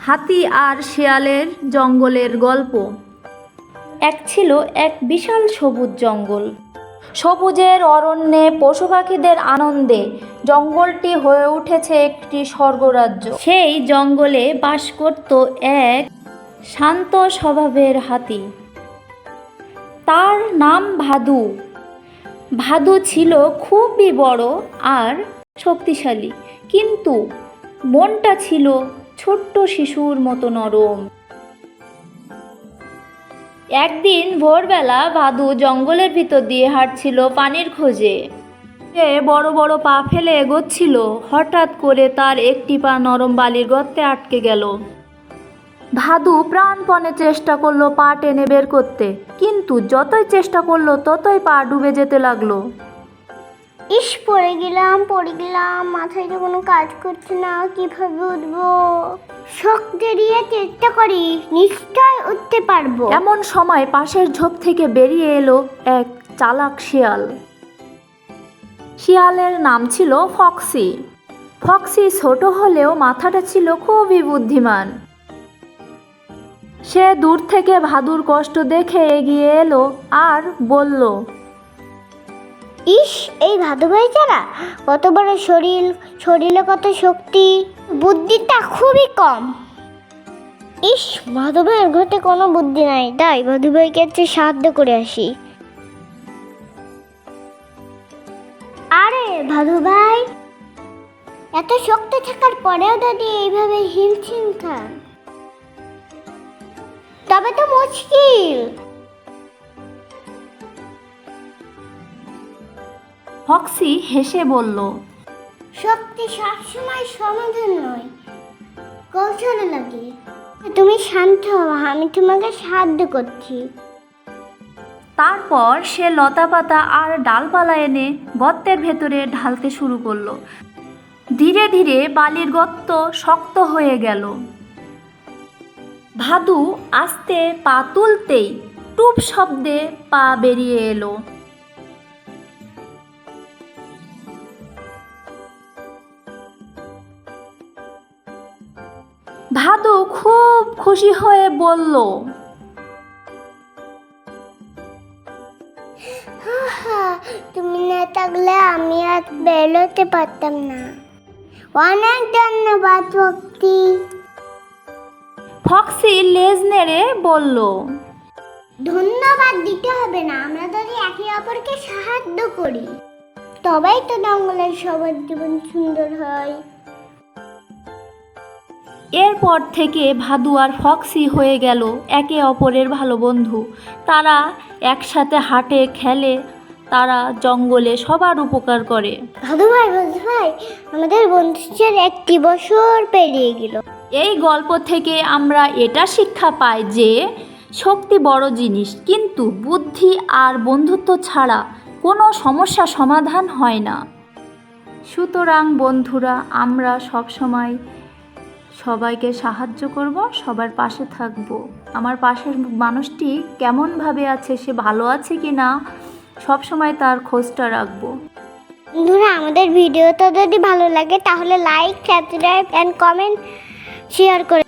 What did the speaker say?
হাতি আর শেয়ালের জঙ্গলের গল্প। এক ছিল এক বিশাল সবুজ জঙ্গল। সবুজের অরণ্যে পশু পাখিদের আনন্দে জঙ্গলটি হয়ে উঠেছে একটি স্বর্গরাজ্য। সেই জঙ্গলে বাস করত এক শান্ত স্বভাবের হাতি। তার নাম ভাদু। ভাদু ছিল খুবই বড় আর শক্তিশালী। কিন্তু মনটা ছিল ছোট্ট শিশুর মতো নরম। একদিন ভোরবেলা ভাদু জঙ্গলের ভিতর দিয়ে হাঁটছিল পানির খোঁজে। সে বড় বড় পা ফেলে এগোচ্ছিল। হঠাৎ করে তার একটি পা নরম বালির গর্তে আটকে গেল। ভাদু প্রাণপণে চেষ্টা করল পা টেনে বের করতে, কিন্তু যতই চেষ্টা করল ততই পা ডুবে যেতে লাগল। ইস, পড়ে গেলাম পড়ে গেলাম, মাথায় তো কোনো কাজ করছে না, কীভাবে উঠবো? শক্তি দিয়ে চেষ্টা করি, নিশ্চয় উঠতে পারব। এমন সময় পাশের ঝোপ থেকে বেরিয়ে এলো এক চালাক শিয়াল। শিয়ালের নাম ছিল ফক্সি। ফক্সি ছোট হলেও মাথাটা ছিল খুবই বুদ্ধিমান। সে দূর থেকে ভাদুর কষ্ট দেখে এগিয়ে এলো আর বলল ইস, এই ভাদু ভাই যারা, কত বড় শরীর, শরীরে কত শক্তি, বুদ্ধিটা খুবই কম। ইস ভাদু ভাইয়ের ঘটে কোনো বুদ্ধি নাই। তাই ভাদু ভাইকে একটু সাহায্য করে আসি। আরে ভাদু ভাই, এত শক্তি থাকার পরেও যদি এইভাবে হিমশিম খান। তবে তো মুশকিল। ফক্সি হেসে বলল শক্তি সবসময় সমাধান নয় কৌশলে লাগে। তুমি শান্ত হও আমি তোমাকে সাহায্য করছি। তারপর সে লতাপাতা আর ডালপালা এনে গর্তের ভেতরে ঢালতে শুরু করল। ধীরে ধীরে বালির গর্ত শক্ত হয়ে গেল। ভাদু আস্তে পা তুলতেই টুপ শব্দে পা বেরিয়ে এলো। ভাদু খুব খুশি হয়ে বলল তুমি না থাকলে আমি আর বেরোতে পারতাম না। অনেক ধন্যবাদ ভক্তি। ফক্সি লেজ নেড়ে বলল ধন্যবাদ দিতে হবে না আমরা যদি একে অপরকে সাহায্য করি। তবেই তো জঙ্গলের সবার জীবন সুন্দর হয়। এরপর থেকে ভাদু আর ফক্সি হয়ে গেল একে অপরের ভালো বন্ধু। তারা একসাথে হাঁটে খেলে তারা জঙ্গলে সবার উপকার করে। ভাদু ভাই ভাদু ভাই আমাদের বন্ধুত্বের একটি বছর পেরিয়ে গেল। এই গল্প থেকে আমরা এটা শিক্ষা পাই যে শক্তি বড় জিনিস কিন্তু বুদ্ধি আর বন্ধুত্ব ছাড়া কোনো সমস্যা সমাধান হয় না। সুতরাং বন্ধুরা আমরা সব সময় সবাইকে সাহায্য করব, সবার পাশে থাকব। আমার পাশের মানুষটি কেমনভাবে আছে, সে ভালো আছে কি না, সব সময় তার খোঁজটা রাখব। বন্ধুরা, আমাদের ভিডিওটা যদি ভালো লাগে, তাহলে like subscribe and comment share করে